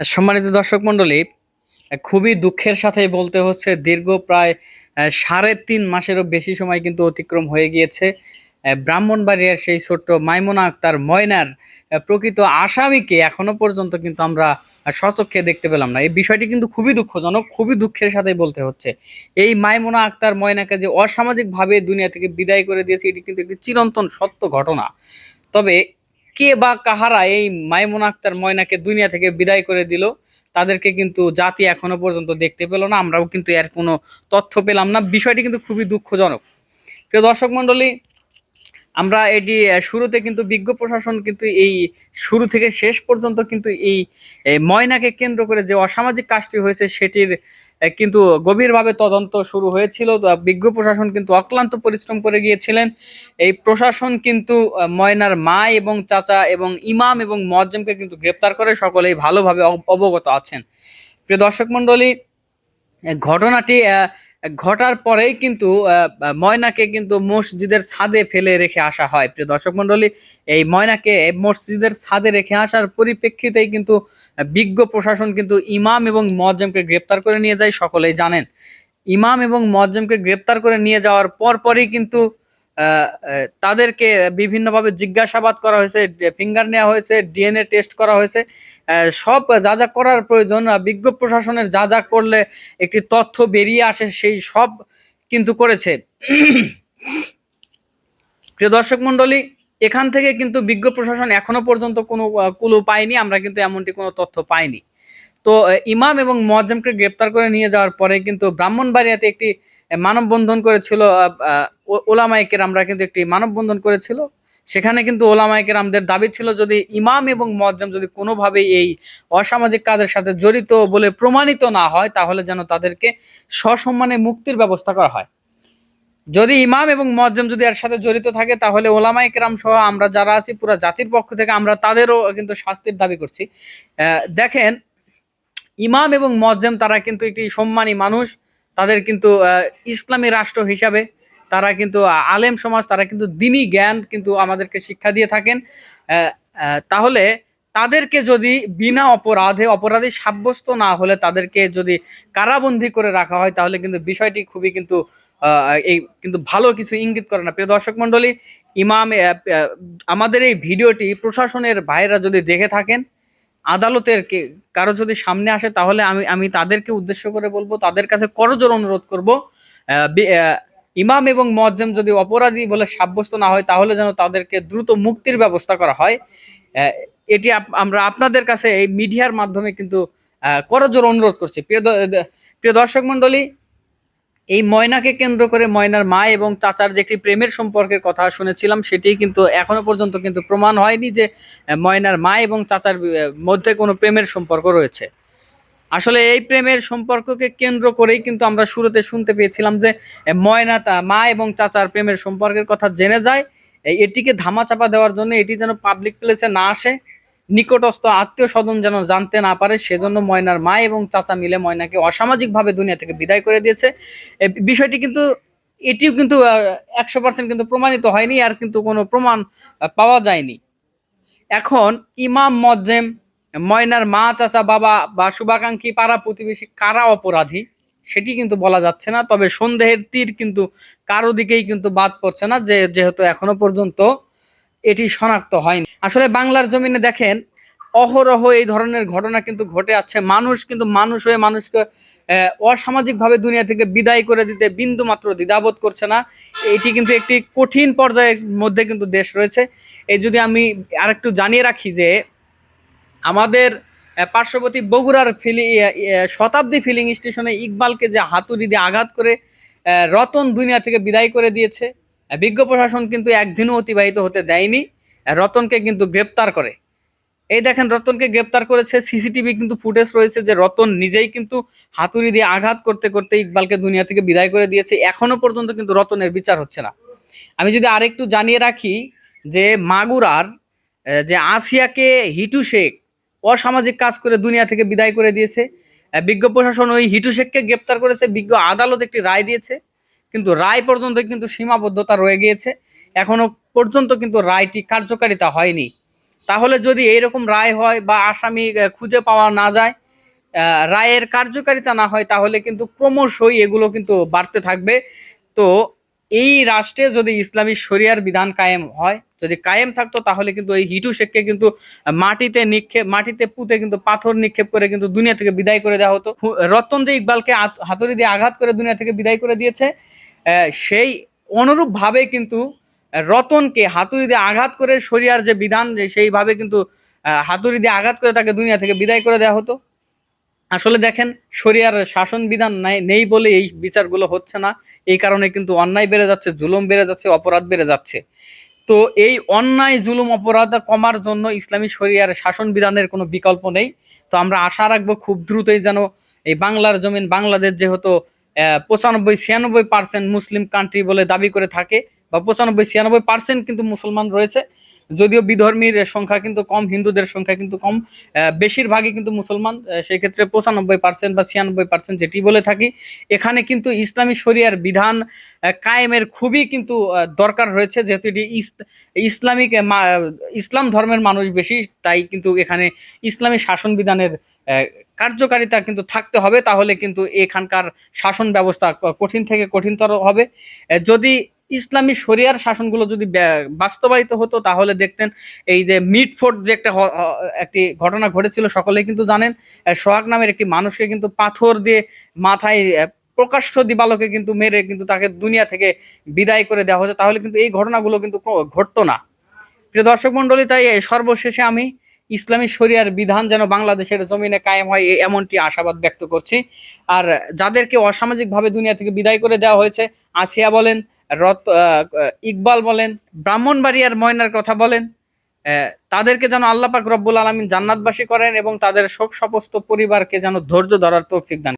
সম্মানিত দর্শক মণ্ডলী খুবই দুঃখের সাথে বলতে হচ্ছে দীর্ঘ প্রায় সাড়ে তিন মাসেরও বেশি সময় কিন্তু অতিক্রম হয়ে গিয়েছে। ব্রাহ্মণবাড়িয়ার সেই ছোট্ট মাইমুনা আক্তার ময়নার প্রকৃত আসামিকে এখনও পর্যন্ত কিন্তু আমরা আহ, স্বচক্ষে দেখতে পেলাম না। এই বিষয়টি কিন্তু খুবই দুঃখজনক খুবই দুঃখের সাথে বলতে হচ্ছে। এই মাইমুনা আক্তার ময়নাকে যে অসামাজিকভাবে দুনিয়া থেকে বিদায় করে দিয়েছে এটি কিন্তু একটি চিরন্তন সত্য ঘটনা। তবে কে বা কাহারা এই মাইমুনা আক্তার ময়নাকে দুনিয়া থেকে বিদায় করে দিল, তাদেরকে কিন্তু জাতি এখনও পর্যন্ত দেখতে পেল না, আমরাও কিন্তু এর কোনো তথ্য পেলাম না। বিষয়টি কিন্তু খুবই দুঃখজনক। প্রিয় দর্শক মণ্ডলী আমরা এটি শুরুতে কিন্তু বিজ্ঞ প্রশাসন কিন্তু এই শুরু থেকে শেষ পর্যন্ত কিন্তু এই ময়নাকে কেন্দ্র করে যে অসামাজিক কাজটি হয়েছে সেটির কিন্তু গভীরভাবে তদন্ত শুরু হয়েছিল। বিজ্ঞ প্রশাসন কিন্তু অক্লান্ত পরিশ্রম করে গিয়েছিলেন। এই প্রশাসন কিন্তু ময়নার মা এবং চাচা এবং ইমাম এবং মজ্জেমকে কিন্তু গ্রেপ্তার করে। সকলেই ভালোভাবে অবগত আছেন। প্রিয় দর্শক মণ্ডলী ঘটনাটি ঘটার পরেই কিন্তু ময়নাকে কিন্তু মসজিদের ছাদে ফেলে রেখে আসা হয়। প্রিয় দর্শক মণ্ডলী, এই ময়নাকে মসজিদের ছাদে রেখে আসার পরিপ্রেক্ষিতেই কিন্তু বিজ্ঞ প্রশাসন কিন্তু ইমাম এবং মজ্জেমকে গ্রেপ্তার করে নিয়ে যায়, সকলেই জানেন। ইমাম এবং মজ্জেমকে গ্রেপ্তার করে নিয়ে যাওয়ার পরপরই কিন্তু তাদেরকে বিভিন্নভাবে জিজ্ঞাসাবাদ করা হয়েছে, ফিঙ্গার নেওয়া হয়েছে, ডিএনএ টেস্ট করা হয়েছে। সব যা যা করার প্রয়োজন বিজ্ঞ প্রশাসনের যা যা করলে একটি তথ্য বেরিয়ে আসে, সেই সব কিন্তু করেছে। প্রিয় দর্শক মণ্ডলী, এখান থেকে কিন্তু বিজ্ঞ প্রশাসন এখনও পর্যন্ত কোনো কুলু পায়নি, আমরা কিন্তু এমনটি কোনো তথ্য পাইনি। তো ইমাম এবং মোয়াজ্জেমকে গ্রেপ্তার করে নিয়ে যাওয়ার পরে কিন্তু ব্রাহ্মণবাড়িয়াতে একটি মানববন্ধন করেছিল ওলামাইকের আমরা কিন্তু একটি মানববন্ধন করেছিল। সেখানে কিন্তু ওলামাইকের আমাদের দাবি ছিল যদি ইমাম এবং মোয়াজ্জেম যদি কোনোভাবেই এই অসামাজিক কাজের সাথে জড়িত বলে প্রমাণিত না হয়, তাহলে যেন তাদেরকে সসম্মানে মুক্তির ব্যবস্থা করা হয়। যদি ইমাম এবং মজ্জেম যদি এর সাথে জড়িত থাকে, তাহলে ওলামাই কেরাম সহ আমরা যারা আছি, পুরো জাতির পক্ষ থেকে আমরা তাদেরও কিন্তু শাস্তির দাবি করছি। দেখেন ইমাম এবং মজ্জেম তারা কিন্তু একটি সম্মানী মানুষ। তাদের কিন্তু ইসলামী রাষ্ট্র হিসাবে তারা কিন্তু আলেম সমাজ, তারা কিন্তু দিনই জ্ঞান কিন্তু আমাদেরকে শিক্ষা দিয়ে থাকেন। তাহলে তাদেরকে যদি বিনা অপরাধে, অপরাধী সাব্যস্ত না হলে তাদেরকে যদি কারাবন্দী করে রাখা হয়, তাহলে কিন্তু বিষয়টি খুবই কিন্তু এই কিন্তু ভালো কিছু ইঙ্গিত করে না। প্রিয় দর্শক মন্ডলী ইমাম আমাদের এই ভিডিওটি প্রশাসনের ভাইরা যদি দেখে থাকেন আদালতের কে, কারও যদি সামনে আসে তাহলে আমি আমি তাদেরকে উদ্দেশ্য করে বলব, তাদের কাছে করজোর অনুরোধ করব ইমাম এবং মজ্জেম যদি অপরাধী বলে সাব্যস্ত না হয় তাহলে যেন তাদেরকে দ্রুত মুক্তির ব্যবস্থা করা হয়। এটি আমরা আপনাদের কাছে এই মিডিয়ার মাধ্যমে কিন্তু করজোর অনুরোধ করছি। প্রিয় প্রিয় দর্শক মন্ডলী এই ময়নাকে কেন্দ্র করে ময়নার মা এবং চাচার যে একটি প্রেমের সম্পর্কের কথা শুনেছিলাম, সেটি কিন্তু এখনও পর্যন্ত কিন্তু প্রমাণ হয়নি যে ময়নার মা এবং চাচার মধ্যে কোনো প্রেমের সম্পর্ক রয়েছে। আসলে এই প্রেমের সম্পর্ককে কেন্দ্র করেই কিন্তু আমরা শুরুতে শুনতে পেয়েছিলাম যে ময়না তা মা এবং চাচার প্রেমের সম্পর্কের কথা জেনে যায়। এটিকে ধামাচাপা দেওয়ার জন্য এটি যেন পাবলিক প্লেসে না আসে। নিকটস্থ আত্মীয় স্বজন যেন জানতে না পারে, সেজন্য ময়নার মা এবং চাচা মিলে ময়নাকে অসামাজিকভাবে দুনিয়া থেকে বিদায় করে দিয়েছে। বিষয়টি কিন্তু, এটিও কিন্তু একশো পার্সেন্ট কিন্তু প্রমাণিত হয়নি, আর কিন্তু কোনো প্রমাণ পাওয়া যায়নি। এখন ইমাম মজ্জেম, ময়নার মা, চাচা, বাবা বা শুভাকাঙ্ক্ষী পাড়া প্রতিবেশী কারা অপরাধী, সেটি কিন্তু বলা যাচ্ছে না। তবে সন্দেহের তীর কিন্তু কারও দিকেই কিন্তু বাদ পড়ছে না, যে, যেহেতু এখনও পর্যন্ত এটি শনাক্ত হয়নি। আসলে বাংলার জমিনে দেখেন, অহরহ এই ধরনের ঘটনা কিন্তু ঘটে আছে। মানুষ কিন্তু মানুষ হয়ে মানুষকে অসামাজিকভাবে দুনিয়া থেকে বিদায় করে দিতে বিন্দু মাত্র দ্বিধাবোধ করছে না। এটি কিন্তু একটি কঠিন পর্যায়ের মধ্যে কিন্তু দেশ রয়েছে। এই যদি আমি আরেকটু জানিয়ে রাখি যে, আমাদের পার্শ্ববর্তী বগুড়ার ফিলি শতাব্দী ফিলিং স্টেশনে ইকবালকে যে হাতুড়ি দিয়ে আঘাত করে রতন দুনিয়া থেকে বিদায় করে দিয়েছে। বিজ্ঞ প্রশাসন কিন্তু একদিনও অতিবাহিত হতে দেয়নি। রতনকে কিন্তু গ্রেপ্তার করে। এই দেখেন, রতনকে গ্রেপ্তার করেছে, সিসিটিভি কিন্তু ফুটেজ রয়েছে যে রতন নিজেই কিন্তু হাতুড়ি দিয়ে আঘাত করতে করতে ইকবালকে দুনিয়া থেকে বিদায় করে দিয়েছে। এখনও পর্যন্ত কিন্তু রতনের বিচার হচ্ছে না। আমি যদি আরেকটু জানিয়ে রাখি যে মাগুরার যে আসিয়াকে হিটু শেখ অসামাজিক কাজ করে দুনিয়া থেকে বিদায় করে দিয়েছে বিজ্ঞ প্রশাসন ওই হিটু শেখকে গ্রেপ্তার করেছে, বিজ্ঞ আদালত একটি রায় দিয়েছে। কিন্তু রায় পর্যন্ত কিন্তু সীমাবদ্ধতা রয়ে গিয়েছে। এখনও পর্যন্ত কিন্তু রায়টি কার্যকারিতা হয়নি। তাহলে যদি এইরকম রায় হয় বা আসামি খুঁজে পাওয়া না যায় রায়ের কার্যকারিতা না হয়, তাহলে কিন্তু ক্রমশই এগুলো কিন্তু বাড়তে থাকবে। তো এই রাষ্ট্রে যদি ইসলামী শরিয়ার বিধান কায়েম হয়, যদি কায়েম থাকতো তাহলে কিন্তু এই হিটু শেখকে কিন্তু মাটিতে নিক্ষেপ, মাটিতে পুঁতে কিন্তু পাথর নিক্ষেপ করে কিন্তু দুনিয়া থেকে বিদায় করে দেওয়া হতো। রতন যে ইকবালকে হাতুড়ি দিয়ে আঘাত করে দুনিয়া থেকে বিদায় করে দিয়েছে সেই অনুরূপ ভাবে কিন্তু রতনকে হাতুড়ি দিয়ে আঘাত করে শরিয়ার যে বিধান সেইভাবে কিন্তু হাতুড়ি দিয়ে আঘাত করে তাকে দুনিয়া থেকে বিদায় করে দেওয়া হতো। আসলে দেখেন, শরিয়ার শাসন বিধান নাই বলে এই বিচারগুলো হচ্ছে না। এই কারণে কিন্তু অন্যায় বেড়ে যাচ্ছে, জুলুম বেড়ে যাচ্ছে, অপরাধ বেড়ে যাচ্ছে। তো এই অন্যায়, জুলুম, অপরাধ কমার জন্য ইসলামী শরিয়ার শাসন বিধানের কোনো বিকল্প নেই। তো আমরা আশা রাখব খুব দ্রুতই যেন এই বাংলার জমিন, বাংলাদেশ যেহেতু পঁচানব্বই, ছিয়ানব্বই পার্সেন্ট মুসলিম কান্ট্রি বলে দাবি করে থাকে বা পঁচানব্বই, ছিয়ানব্বই পার্সেন্ট কিন্তু মুসলমান রয়েছে। যদিও বিধর্মীর সংখ্যা কিন্তু কম, হিন্দুদের সংখ্যা কিন্তু কম বেশিরভাগই কিন্তু মুসলমান সেই ক্ষেত্রে পঁচানব্বই পার্সেন্ট বা ছিয়ানব্বই পার্সেন্ট যেটি বলে থাকি। এখানে কিন্তু ইসলামী শরিয়ার বিধান কায়েমের খুবই কিন্তু দরকার রয়েছে। যেহেতু এটি ইসলামিক ইসলাম ধর্মের মানুষ বেশি, তাই কিন্তু এখানে ইসলামী শাসন বিধানের কার্যকারিতা কিন্তু থাকতে হবে। তাহলে কিন্তু এখানকার শাসন ব্যবস্থা কঠিন থেকে কঠিনতর হবে। যদি ইসলামী শরিয়ার শাসনগুলো যদি বাস্তবায়িত হতো, তাহলে দেখতেন এই যে মিটফোর্ট যে একটা একটি ঘটনা ঘটেছিল, সকলেই কিন্তু জানেন সোহাগ নামের একটি মানুষকে কিন্তু পাথর দিয়ে মাথায় প্রকাশ্য দিবালোকে কিন্তু মেরে কিন্তু তাকে দুনিয়া থেকে বিদায় করে দেওয়া হতো। তাহলে কিন্তু এই ঘটনাগুলো কিন্তু ঘটতো না। প্রিয় দর্শক মন্ডলী তাই সর্বশেষে আমি ইসলামী শরিয়ার বিধান যেন বাংলাদেশের জমিনে কায়েম হয় এমনটি আশাবাদ ব্যক্ত করছি। আর যাদেরকে অসামাজিকভাবে দুনিয়া থেকে বিদায় করে দেওয়া হয়েছে, আসিয়া বলেন, রত ইকবাল বলেন, ব্রাহ্মণবাড়িয়ার ময়নার কথা বলেন তাদেরকে যেন আল্লাপাক রব্বুল আলমিন জান্নাতবাসী করেন এবং তাদের শোক সমস্ত পরিবারকে যেন ধৈর্য ধরার তৌফিক দান